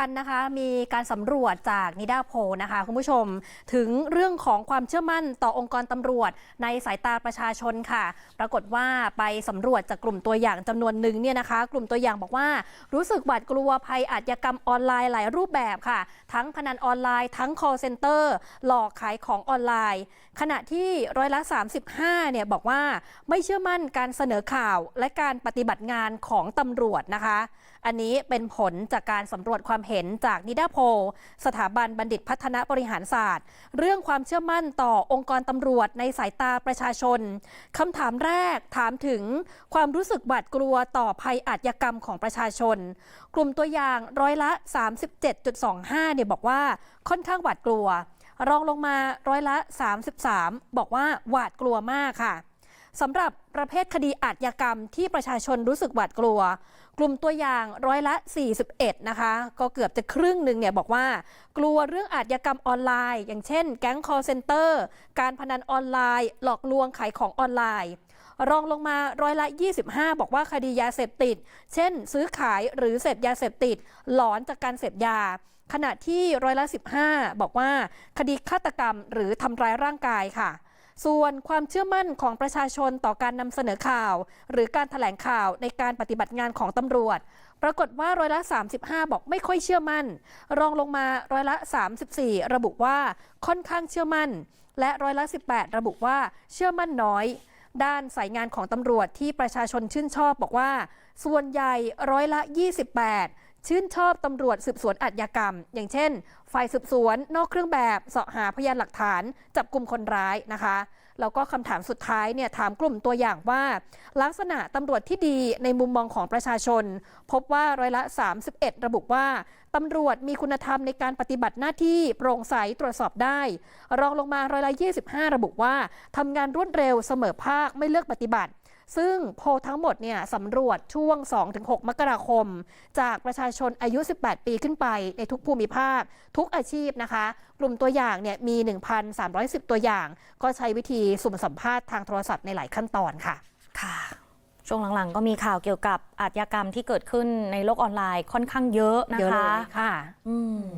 กันนะคะ มีการสำรวจจากนิดาโพนะคะ คุณผู้ชมถึงเรื่องของความเชื่อมั่นต่อองค์กรตำรวจ ในสายตาประชาชนค่ะ ปรากฏว่าไปสำรวจจากกลุ่มตัวอย่างจำนวนหนึ่งเนี่ยนะคะ กลุ่มตัวอย่างบอกว่า รู้สึกหวาดกลัวภัยอาชญากรรมออนไลน์หลายรูปแบบค่ะ ทั้งพนันออนไลน์ทั้ง call center หลอกขายของออนไลน์ ขณะที่ร้อยละ 35เนี่ยบอกว่าไม่เชื่อมั่นการเสนอข่าวและการปฏิบัติงานของตำรวจนะคะ อันนี้เป็นผลจากการสำรวจความเห็นจากนิดาโพสถาบันบัณฑิตพัฒนบริหารศาสตร์ เรื่องความเชื่อมั่นต่อองค์กรตำรวจในสายตาประชาชนคำถามแรกถามถึงความรู้สึกหวาดกลัวต่อภัยอาชญากรรมของประชาชน กลุ่มตัวอย่างร้อยละ 37.25เนี่ยบอกว่าค่อนข้างหวาดกลัว รองลงมาร้อยละ 33 บอกว่าหวาดกลัวมากค่ะ สำหรับประเภทคดีอาชญากรรมที่ประชาชนรู้สึกหวาดกลัว กลุ่มตัวอย่างร้อยละ 41 นะคะ ก็เกือบจะครึ่งหนึ่งเนี่ยบอกว่า กลัวเรื่องอาชญากรรมออนไลน์ อย่างเช่น แก๊ง call center การพนันออนไลน์ หลอกลวงขายของออนไลน์ รองลงมาร้อยละ 25 บอกว่าคดียาเสพติด เช่น ซื้อขายหรือเสพยาเสพติด หลอนจากการเสพยาขณะที่ร้อยละ 15 บอกว่า คดีฆาตกรรมหรือทำร้ายร่างกายค่ะ ส่วนความเชื่อมั่นของประชาชนต่อการนำเสนอข่าว หรือการถแถลงข่าวในการปฏิบัติงานของตำรวจ ปรากฏว่าร้อยละ 35 บอกไม่ค่อยเชื่อมั่น รองลงมาร้อยละ 34 ระบุว่าค่อนข้างเชื่อมั่น และร้อยละ 18 ระบุว่าเชื่อมั่นน้อยด้านสายงานของตำรวจที่ประชาชนชื่นชอบบอกว่า ส่วนใหญ่ร้อยละ 28 ชื่นชอบตำรวจสืบสวนอาชญากรรม อย่างเช่น ฝ่ายสืบสวนนอกเครื่องแบบเสาะหาพยานหลักฐาน จับกลุ่มคนร้ายนะคะ แล้วก็คำถามสุดท้ายเนี่ยถามกลุ่มตัวอย่างว่า ลักษณะตำรวจที่ดีในมุมมองของประชาชน พบว่าร้อยละ 31 ระบุว่าตำรวจมีคุณธรรมในการปฏิบัติหน้าที่โปร่งใสตรวจสอบได้ รองลงมาร้อยละ 25 ระบุว่าทำงานรวดเร็วเสมอภาคไม่เลือกปฏิบัติ ซึ่งโพลทั้งหมดเนี่ยสำรวจช่วง 2-6 มกราคม จากประชาชนอายุ 18 ปีขึ้นไปในทุกภูมิภาค ทุกอาชีพนะคะ กลุ่มตัวอย่างเนี่ยมี 1,310 ตัวอย่าง ก็ใช้วิธีสุ่มสัมภาษณ์ทางโทรศัพท์ในหลายขั้นตอนค่ะ ค่ะ ช่วงหลังๆ ก็มีข่าวเกี่ยวกับอาชญากรรมที่เกิดขึ้นในโลกออนไลน์ค่อนข้างเยอะนะเยอะเลคะยค่ะ อืม